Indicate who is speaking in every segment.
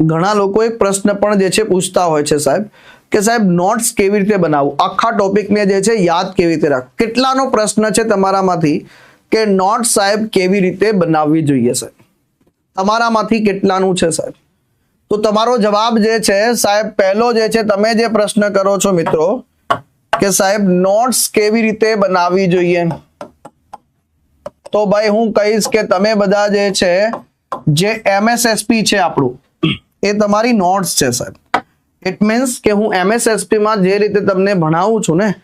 Speaker 1: ઘણા લોકો એક પ્રશ્ન પણ જે છે પૂછતા હોય છે સાહેબ, કે સાહેબ નોટ્સ કેવી રીતે બનાવવું? આખા ટોપિકને જે છે યાદ કેવી રીતે રાખ કેટલાનો પ્રશ્ન છે તમારામાંથી કે નોટ્સ સાહેબ કેવી રીતે બનાવવી જોઈએ સાહેબ? તમારામાંથી કેટલાનું છે સાહેબ? તો તમારો જવાબ જે છે સાહેબ, પહેલો જે છે તમે જે પ્રશ્ન કરો છો મિત્રો, કે સાહેબ નોટ્સ કેવી રીતે બનાવવી જોઈએ? તો ભાઈ હું કહીશ કે તમે બધા જે છે, જે એમએસએસપી છે આપણું એ તમારી નોટ્સ છે, સાહેબ. ઇટ મીન્સ કે હું એમએસએસપીમાં જે રીતે તમને ભણાવું છું ને,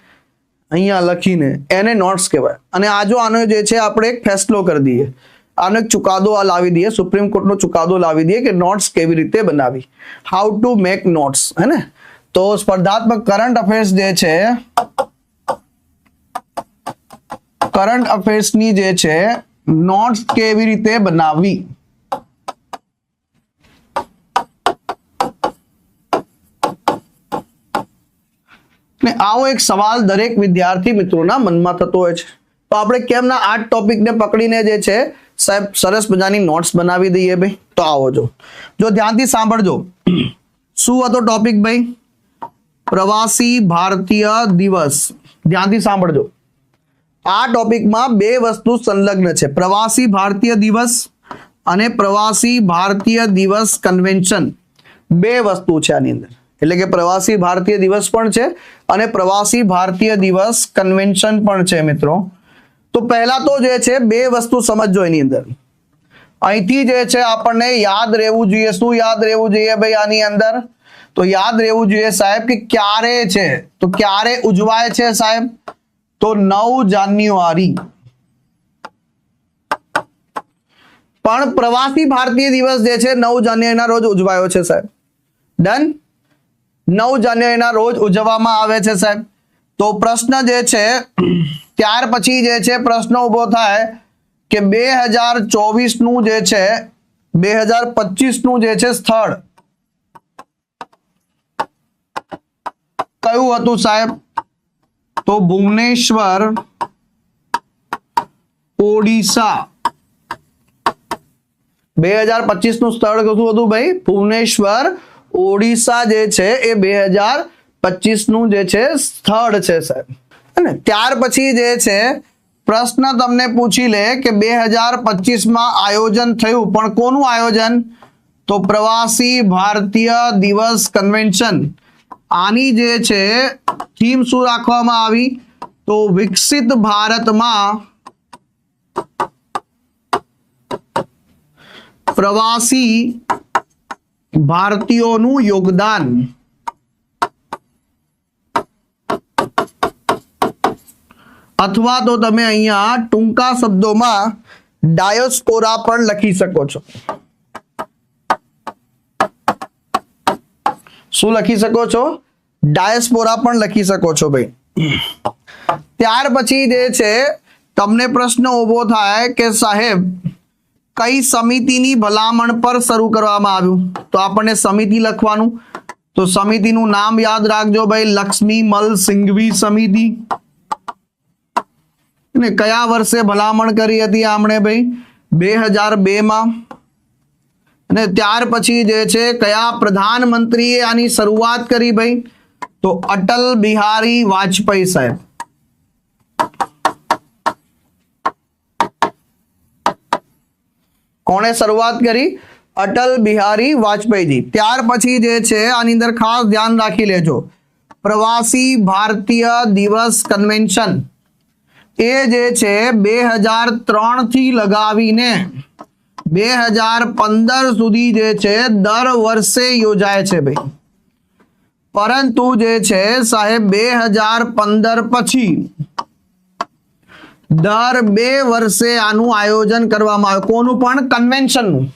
Speaker 1: અહીંયા લખીને એને નોટ્સ કહેવાય. અને આ જો આનો જે છે, આપણે એક ફેસલો કરી દઈએ. આનો એક ચુકાદો આ લાવી દઈએ સુપ્રીમ કોર્ટનો ચુકાદો લાવી દઈએ કે નોટ્સ કેવી રીતે બનાવી. હાઉ ટુ મેક નોટ્સ હે ને? તો સ્પર્ધાત્મક કરંટ અફેર્સ જે છે, કરંટ અફેર્સની જે છે, નોટ્સ કેવી રીતે બનાવવી? ને આવો એક સવાલ દરેક વિદ્યાર્થી મિત્રોના મનમાં થતો હોય છે. તો આપણે કેમ ના આ ટોપિકને પકડીને જે છે, સાહેબ, સરસ મજાની નોટ્સ બનાવી દઈએ ભાઈ? તો આવો જો. જો ધ્યાનથી સાંભળજો. શું હતો ટોપિક ભાઈ? પ્રવાસી ભારતીય દિવસ. ધ્યાનથી સાંભળજો. આ ટોપિકમાં બે વસ્તુ સંલગ્ન છે. પ્રવાસી ભારતીય દિવસ અને પ્રવાસી ભારતીય દિવસ કન્વેન્શન. બે વસ્તુ છે આની અંદર. એટલે કે પ્રવાસી ભારતીય દિવસ પણ છે અને પ્રવાસી ભારતીય દિવસ કન્વેન્શન પણ છે મિત્રો. તો પહેલા તો જે છે, બે વસ્તુ સમજજો એની અંદર. અહીંથી જે છે, આપણને યાદ રહેવું જોઈએ. શું યાદ રહેવું જોઈએ ભાઈ આની અંદર? તો યાદ રહેવું જોઈએ સાહેબ કે ક્યારે છે? તો ક્યારે ઉજવાય છે સાહેબ? તો નવ જાન્યુઆરી. પણ પ્રવાસી ભારતીય દિવસ જે છે, નવ જાન્યુઆરીના રોજ ઉજવાયો છે સાહેબ. ડન નવ જાન્યુઆરીના રોજ ઉજવવામાં આવે છે સાહેબ. તો પ્રશ્ન જે છે, ત્યાર પછી જે છે, પ્રશ્ન ઊભો થાય કે બે હજાર ચોવીસનું જે છે, બે હજાર જે છે સ્થળ. કયું હતું સાહેબ? તો ભુવનેશ્વર, ઓડિશા. બે હજાર પચીસનું સ્થળ કયું હતું ભાઈ? ભુવનેશ્વર ઓડિશા જે છે એ બે હજાર પચીસનું જે છે સ્થળ છે, સાહેબ. અને ત્યાર પછી જે છે, પ્રશ્ન તમને પૂછી લે કે બે હજાર પચીસમાં આયોજન થયું, પણ કોનું આયોજન? તો પ્રવાસી ભારતીય દિવસ કન્વેન્શન. આની જે છે, થીમ શું રાખવામાં આવી? તો વિકસિત ભારતમાં પ્રવાસી ભારતીયોનું યોગદાન. અથવા તો તમે અહીંયા ટૂંકા શબ્દોમાં ડાયોસ્પોરા પણ લખી શકો છો. શું લખી શકો છો? ડાયસ્પોરા પણ લખી શકો છો ભાઈ. ત્યાર પછી જે છે, તમને પ્રશ્ન ઊભો થાય કે સાહેબ કઈ સમિતિની ભલામણ પર શરૂ કરવામાં આવ્યું? તો આપણને સમિતિ લખવાનું. તો સમિતિનું નામ યાદ રાખજો ભાઈ, લક્ષ્મી મલ સિંઘવી સમિતિ. ને કયા વર્ષે ભલામણ કરી હતી આમણે ભાઈ? બે હજાર બે માં અને ત્યાર પછી જે છે, કયા પ્રધાનમંત્રીએ આની શરૂઆત કરી ભાઈ? તો અટલ બિહારી વાજપેયી સાહેબ. કોણે શરૂઆત કરી? અટલ બિહારી વાજપેયીજી. ત્યાર પછી જે છે, આની અંદર ખાસ ધ્યાન રાખી લેજો. પ્રવાસી ભારતીય દિવસ કન્વેન્શન. એ જે છે, બે હજાર ત્રણથી લગાવીને બે હજાર પંદર સુધી જે છે, દર વર્ષે યોજાય છે ભાઈ. પરંતુ જે છે, સાહેબ, બે હજાર પંદર પછી દર બે વર્ષે આનું આયોજન કરવામાં આવે. કોનું પણ? કન્વેન્શનનું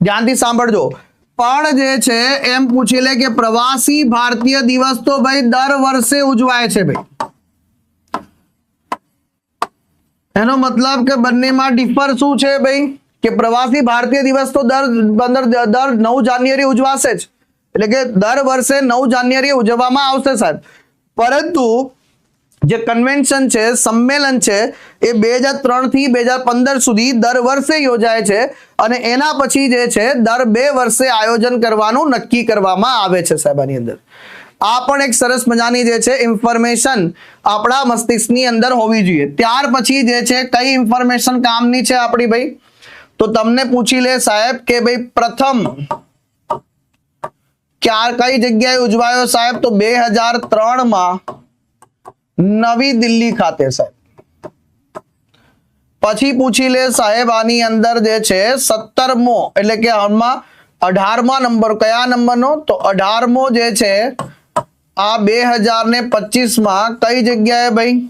Speaker 1: ધ્યાનથી સાંભળજો. પણ જે છે, એમ પૂછી લે કે પ્રવાસી ભારતીય દિવસ તો ભાઈ દર વર્ષે ઉજવાય છે ભાઈ. એનો મતલબ કે બંનેમાં ડિફર શું છે ભાઈ? કે પ્રવાસી ભારતીય દિવસ તો દર પંદર, દર નવ જાન્યુઆરી ઉજવાશે જ. એટલે કે દર વર્ષે નવ જાન્યુઆરી ઉજવવામાં આવશે સાહેબ. પરંતુ જે કન્વેન્શન છે, સંમેલન છે, એ બે હજાર ત્રણથી બે હજાર પંદર સુધી દર વર્ષે યોજાય છે અને એના પછી જે છે, દર બે વર્ષે આયોજન કરવાનું નક્કી કરવામાં આવે છે સાહેબ આની અંદર. આ પણ એક સરસ મજાની જે છે ઇન્ફોર્મેશન આપણા મસ્તિષ્કની અંદર હોવી જોઈએ. ત્યાર પછી જે છે, કઈ ઇન્ફોર્મેશન કામની છે આપણી ભાઈ? તો તમને પૂછી લે સાહેબ કે ભાઈ પ્રથમ ક્યાં કઈ જગ્યાએ ઉજવાયો સાહેબ? તો બે હજાર ત્રણમાં નવી દિલ્હી ખાતે સાહેબ. પછી પૂછી લે સાહેબ, આની અંદર જે છે સત્તરમો, એટલે કે હાલમાં અઢારમા નંબર, કયા નંબરનો? તો અઢારમો જે છે, આ બે હજાર ને પચીસમાં કઈ જગ્યાએ ભાઈ?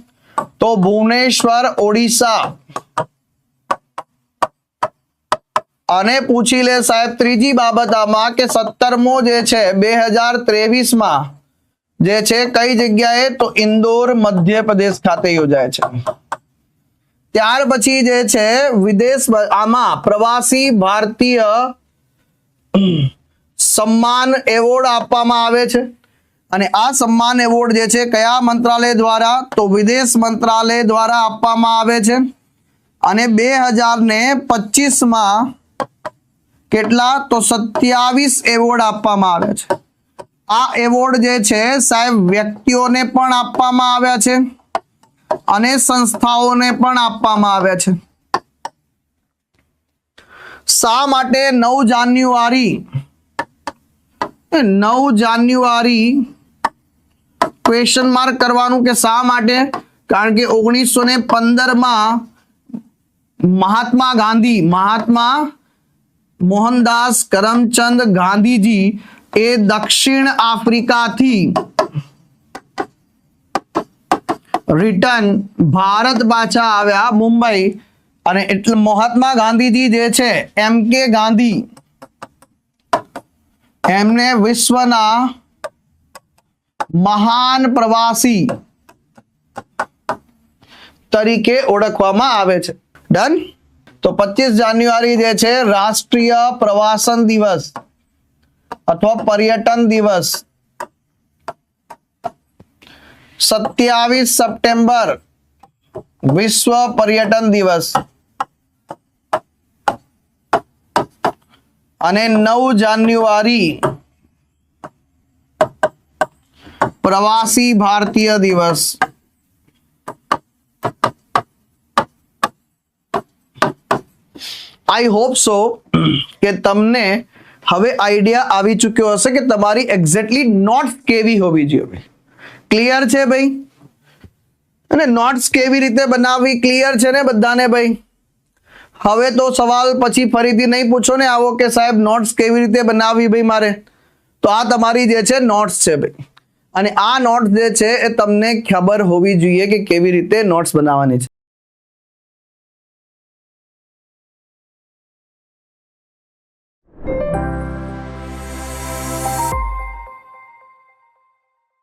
Speaker 1: તો ભુવનેશ્વર, ઓડિશા. અને પૂછી લે સાહેબ, ત્રીજી બાબત આમાં કે સત્તરમો જે છે, બે હજાર ત્રેવીસમાં જે છે, કઈ જગ્યાએ? તો ઇન્દોર મધ્યપ્રદેશ ખાતે યોજાય છે. ત્યાર પછી જે છે, વિદેશ આમાં પ્રવાસી ભારતીય સન્માન એવોર્ડ આપવામાં આવે છે. અને આ સન્માન એવોર્ડ જે છે, કયા મંત્રાલય દ્વારા? તો વિદેશ મંત્રાલય દ્વારા આપવામાં આવે છે. અને બે હજાર ને પચીસમાં કેટલા? તો સત્યાવીસ એવોર્ડ આપવામાં આવે છે. આ એવોર્ડ જે છે, સાહેબ, વ્યક્તિઓને પણ આપવામાં આવ્યા છે અને સંસ્થાઓને પણ આપવામાં આવ્યા છે. શા માટે નવ જાન્યુઆરી? નવ જાન્યુઆરી ક્વેશ્ચન માર્ક કરવાનું કે શા માટે? કારણ કે ઓગણીસો ને પંદરમાં મહાત્મા ગાંધી, મહાત્મા મોહનદાસ કરમચંદ ગાંધીજી એ દક્ષિણ આફ્રિકાથી રિટર્ન ભારત પાછા આવ્યા મુંબઈ. અને એટલે મહાત્મા ગાંધીજી જે છે, એમ કે ગાંધી, એમને વિશ્વના મહાન પ્રવાસી તરીકે ઓળખવામાં આવે છે. ડન તો પચીસ જાન્યુઆરી જે છે, રાષ્ટ્રીય પ્રવાસન દિવસ. અથવા પર્યટન દિવસ. સત્યાવીસ સપ્ટેમ્બર, વિશ્વ પર્યટન દિવસ. અને નવ જાન્યુઆરી, પ્રવાસી ભારતીય દિવસ. આઈ હોપ સો કે તમને હવે આઈડિયા આવી ચૂક્યો હશે કે તમારી એક્ઝેક્ટલી નોટ્સ કેવી હોવી જોઈએ. ક્લિયર છે ભાઈ? અને નોટ્સ કેવી રીતે બનાવવી? ક્લિયર છે ને બધાને ભાઈ? હવે તો સવાલ પછી ફરીથી નહીં પૂછો ને આવો કે સાહેબ નોટ્સ કેવી રીતે બનાવવી ભાઈ મારે? તો આ તમારી જે છે નોટ્સ છે ભાઈ. અને આ નોટ્સ જે છે એ તમને ખબર હોવી જોઈએ કે કેવી રીતે નોટ્સ બનાવવાની છે.